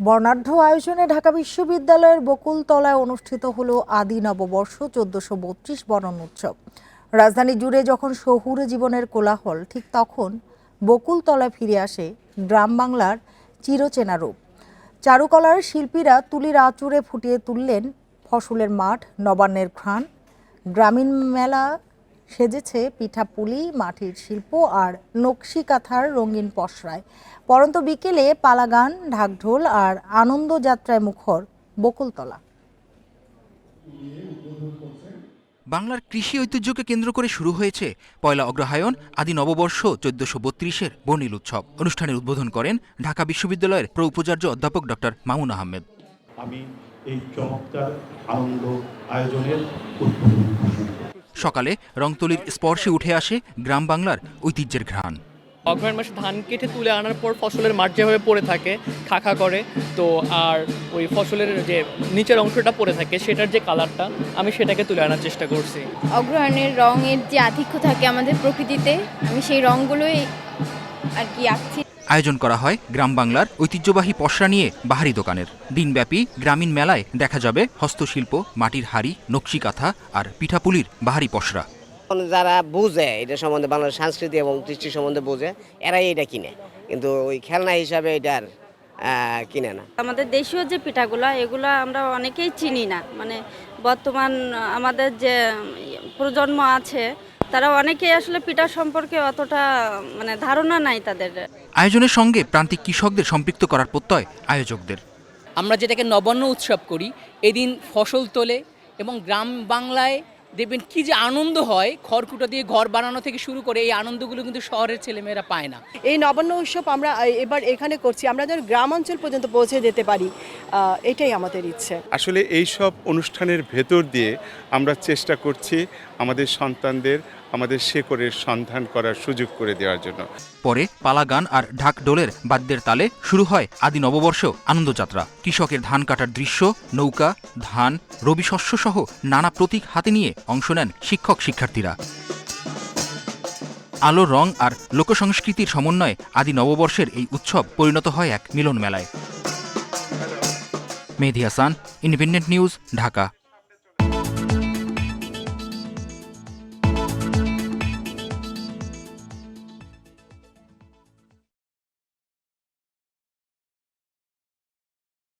বর্ণাঢ্য আয়োজনে ঢাকা বিশ্ববিদ্যালয়ের বকুলতলায় অনুষ্ঠিত হলো আদি নববর্ষ চোদ্দশো বত্রিশ বরণ উৎসব। রাজধানী জুড়ে যখন শহুরে জীবনের কোলাহল, ঠিক তখন বকুলতলায় ফিরে আসে গ্রাম বাংলার চিরচেনা রূপ। চারুকলার শিল্পীরা তুলির আঁচড়ে ফুটিয়ে তুললেন ফসলের মাঠ, নবান্নের ঘ্রাণ। গ্রামীণ মেলা সেজেছে পিঠাপুলি মাটির শিল্প আর নকশি কাঁথার রঙিন পসরায়। পরন্ত বিকেলে পালাগান ঢাকঢোল আর আনন্দ যাত্রায় মুখর বকুলতলা। বাংলার কৃষি ঐতিহ্যকে কেন্দ্র করে শুরু হয়েছে পয়লা অগ্রহায়ণ আদি নববর্ষ চোদ্দশো বত্রিশের বর্ণিল উৎসব। অনুষ্ঠানের উদ্বোধন করেন ঢাকা বিশ্ববিদ্যালয়ের প্র উপাচার্য অধ্যাপক ডক্টর মামুন আহমেদ। আমি এই চমৎকার আনন্দ আয়োজনের উদ্বোধন ঘোষণা করি। সকালে রংতলির স্পর্শে উঠে আসে গ্রাম বাংলার ঐতিহ্যের ঘ্রাণ। অগ্রহায়ণ মাসে ধান কেটে তুলে আনার পর ফসলের মাঠ যেভাবে পড়ে থাকে খাখা করে তো আর ওই ফসলের যে নিচের অংশটা পড়ে থাকে সেটার যে কালারটা আমি সেটাকে তুলে আনার চেষ্টা করছি। অগ্রহায়ণের রঙের যে আধিক্য থাকে আমাদের প্রকৃতিতে আমি সেই রঙগুলোই আর কি আঁকছি। আয়োজন করা হয় গ্রাম বাংলার ঐতিহ্যবাহী পশরা নিয়ে বাহারি দোকানের। দিনব্যাপী গ্রামীণ মেলায় দেখা যাবে হস্তশিল্প মাটির হাড়ি নকশি কাঁথা আর পিঠাপুলির বাহারি পসরা। এখন যারা বোঝে এটা সম্বন্ধে বাংলার সংস্কৃতি এবং কৃষ্টি সম্বন্ধে বোঝে এরাই এটা কিনে। কিন্তু ওই খেলনা হিসাবে এটার কিনে না। আমাদের দেশীয় যে পিঠাগুলো এগুলো আমরা অনেকেই চিনি না। মানে বর্তমান আমাদের যে প্রজন্ম আছে তারা অনেকেই আসলে পিঠা সম্পর্কে অতটা মানে ধারণা নাই তাদের। আয়োজনের সঙ্গে প্রান্তিক কৃষকদের সম্পৃক্ত করার প্রত্যয় আয়োজকদের। আমরা যেটাকে নবান্ন উৎসব করি এদিন ফসল তোলে এবং গ্রাম বাংলায় দেখবেন কি যে আনন্দ হয় খড়কুটো দিয়ে ঘর বানানো থেকে শুরু করে এই আনন্দগুলো কিন্তু শহরের ছেলেমেয়েরা পায় না। এই নবান্ন উৎসব আমরা এবার এখানে করছি আমরা যেন গ্রাম অঞ্চল পর্যন্ত পৌঁছে যেতে পারি এটাই আমাদের ইচ্ছে। আসলে এই সব অনুষ্ঠানের ভেতর দিয়ে আমরা চেষ্টা করছি আমাদের সন্তানদের আমাদের শেকড়ের সন্ধান করার সুযোগ করে দেওয়ার জন্য। পরে পালাগান আর ঢাক ডোলের বাদ্যের তালে শুরু হয় আদি নববর্ষ আনন্দযাত্রা। কৃষকের ধান কাটার দৃশ্য, নৌকা, ধান, রবি শস্য সহ নানা প্রতীক হাতে নিয়ে অংশ নেন শিক্ষক শিক্ষার্থীরা। আলো রং আর লোকসংস্কৃতির সমন্বয়ে আদি নববর্ষের এই উৎসব পরিণত হয় এক মিলন মেলায় মেহেদি হাসান ইন্ডিপেন্ডেন্ট নিউজ ঢাকা।